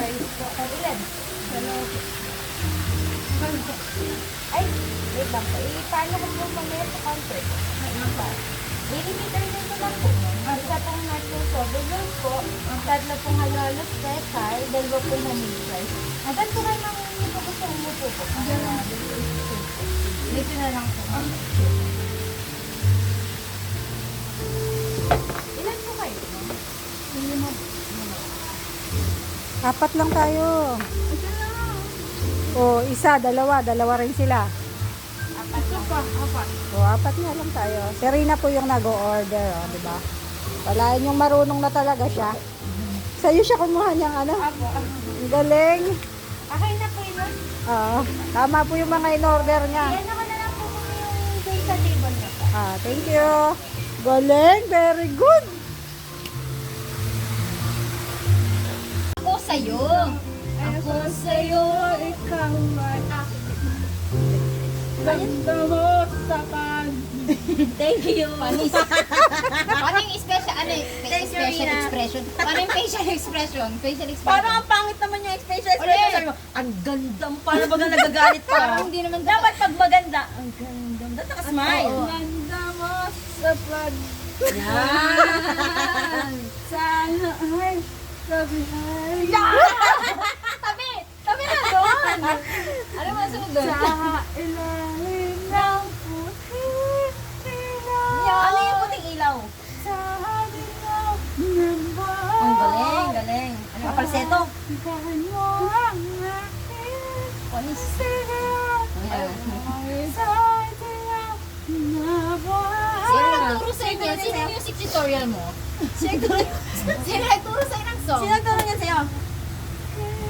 fries po. Kung ilan? Ay, wait lang po. Eh, paano ko po mamaya sa counter? Daily meter din ko lang po. Isa pong nacho soda juice po. Tatlo pong halolo special. Dalawa pong homemade fries. Agad po kayo nang hindi po gusto umupo po. Na lang po. Apat lang tayo. O, isa, dalawa, dalawa rin sila. Apat lang. pa, apat. O, apat nga lang tayo. Si Rina po yung nag-order, o, di ba? Wala yung marunong na talaga siya. Sa'yo siya kumuha niyang ano? Apo. Ang galing. Okay na po yun. Oo. Tama po yung mga in-order niya. Yan ako na lang po yung sa table po. Ah, thank you. Galing, very good. Sa'yo. Ako sa'yo, ikaw man ako. Ganda mo sa pan. Thank you. Panis. Paano yung special, ano yung Thank you, special Rina. expression? Paano yung facial expression? Facial expression. Parang ang pangit naman yung special expression. Ulit. Sabi mo, ang ganda mo. Paano ba nagagalit ka? Parang hindi naman Dapat pag maganda, ang ganda mo. Dapat nakasmile. Oo. Ganda mo sa pan. Yan. Sana ay sabi ay. Tabi! Tabi na doon! ano ba sunod doon? Sa ilalim ng puting ilaw. Ano yung puting ilaw? Sa halimaw ng Ang galing, galing. Ano yung falsetto? Bigyan mo ang aking Panis. sa dilaw na buhay. Sino nagturo sa inyo? Sino yung music tutorial mo? Sino nagturo- sa ng song? Sino nagturo niyan sa'yo?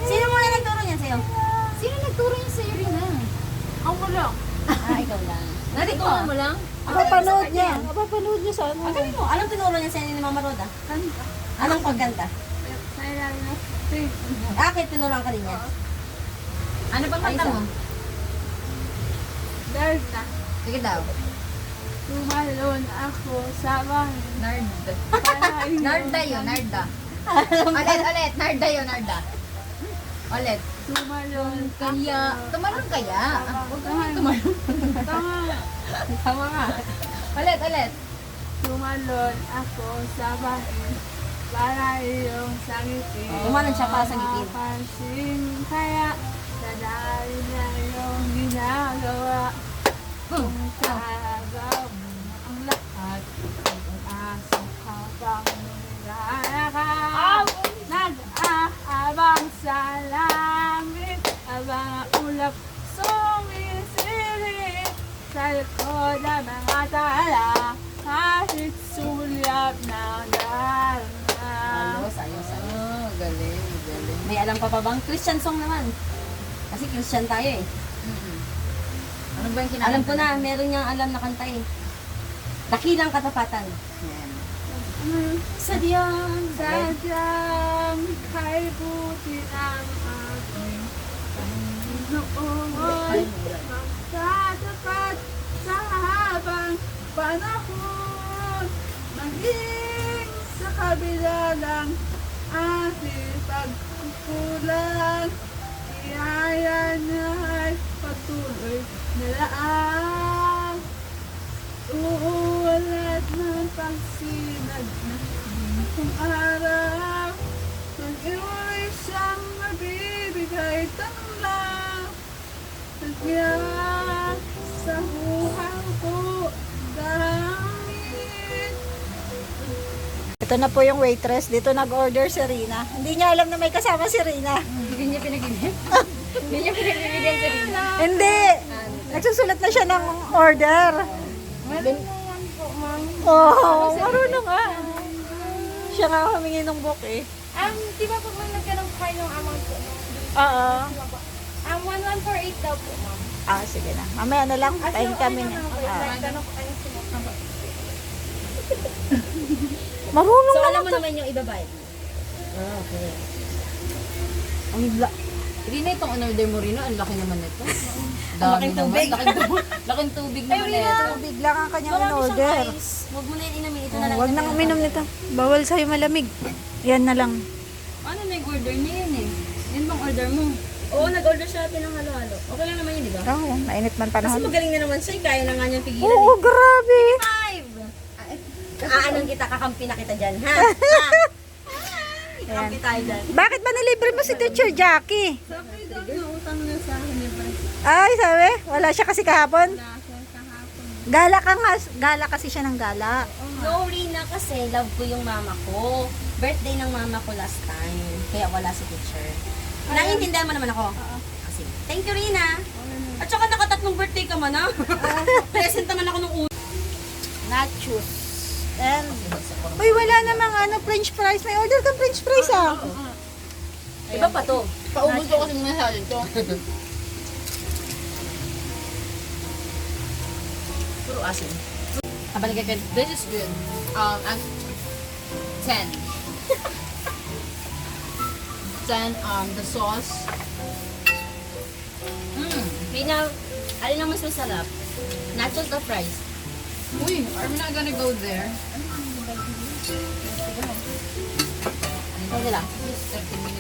Sino muna nagturo niyan sa'yo? Sino nagturo yung sa'yo rin na? Ako lang. Ah, ikaw lang. Natutunan mo lang? Napapanood niya. Napapanood niya sa ano. Ang galing mo. Anong tinuro niya sa'yo ni Mama Roda? Kanta. Anong pagkanta? Sa ilalim ng Bakit tinuruan ka rin niya? Ano bang kanta mo? Nerd na. Sige daw. Tumalon ako sa bahay. Nerd. Para Narda yun, narda. Ulit, ulit. Narda yun, narda. Ulit. Tumalon Kaya, tumalon kaya. Ah, Huwag ka tumalon. Tama. Tama nga. Ulit, ulit. Tumalon ako sa bahay. Para iyong sangitin. Tumalon siya para sangitin. Mapapansin kaya sa dahil na iyong ginagawa. Hmm. Kung kagaw May alam pa pa bang? Christian song naman. Kasi Christian tayo eh. Ano ba yung kinakanta? Alam ko na, meron niyang alam na kanta eh. Dakilang katapatan. Yan. Sadyang, sadyang, kay buti ang aking Panginoon. Magtatapat sa habang panahon. Maging sa kabila ng patuloy na laang. Uulat ng pagsinag ng bintong araw Mag-iwalay siyang mabibigay tanong Nagyan sa buhay ko dahil Ito na po yung waitress. Dito nag-order si Rina. Hindi niya alam na may kasama si Rina. Hindi niya pinagbibigyan. Hindi niya pinagbibigyan sa rin. Hindi. Nagsusulat na siya ng order. Meron naman po, ma'am. Oo, oh, marunong nga. Siya nga humingi ng book eh. Um, di ba pag may nagkaroon kayo ng amount po? Oo. Um, 1148 daw po, ma'am. Ah, sige na. Mamaya na lang. Time kami na. Ah. Sila. Marunong So, naman. alam mo naman yung ibabayad? Ah, okay. Ang la... Hindi na itong order mo rin, ang laki naman nito. Ang laking tubig. Laking tubig, laking tubig naman nito. Bigla ang kanyang Marami siyang order. ice. Huwag mo na yan inamin. Ito na lang. Huwag nang uminom nito. Bawal sa'yo malamig. Yan na lang. Ano na yung order niya yun eh? ang order mo. Oo, nag-order siya natin ng halo-halo. Okay lang naman yun, di ba? Oo, oh, mainit man Kasi panahon. magaling na naman siya, eh. kaya na nga niyang pigilan. Oo, grabe. Five! Aanong kita, kakampi na kita dyan, ha? ha? Kakampi tayo dyan. Bakit ba nilibre mo si Teacher Jackie? Sabi daw, nautang na sa akin ni. Ay, sabi, wala siya kasi kahapon. Wala siya kahapon. Gala ka nga, gala kasi siya ng gala. No, Rina, kasi love ko yung mama ko. Birthday ng mama ko last time. Kaya wala si teacher. Naiintindihan mo naman ako? Kasi, thank you, Rina. At saka nakatatlong birthday ka man, ha? Present naman ako nung una. Nachos. And, uy, wala namang ano, french fries. May order kang french fries, ah. Iba pa to. Paubos ko kasi mga salad ko. Puro asin. Abalik ka, this is good. Um, at 10. 10, um, the sauce. Mm. Rina, alin ang mas masarap? Nachos or fries? Uy, are we not gonna go there? Okay lang. Just 30 minutes.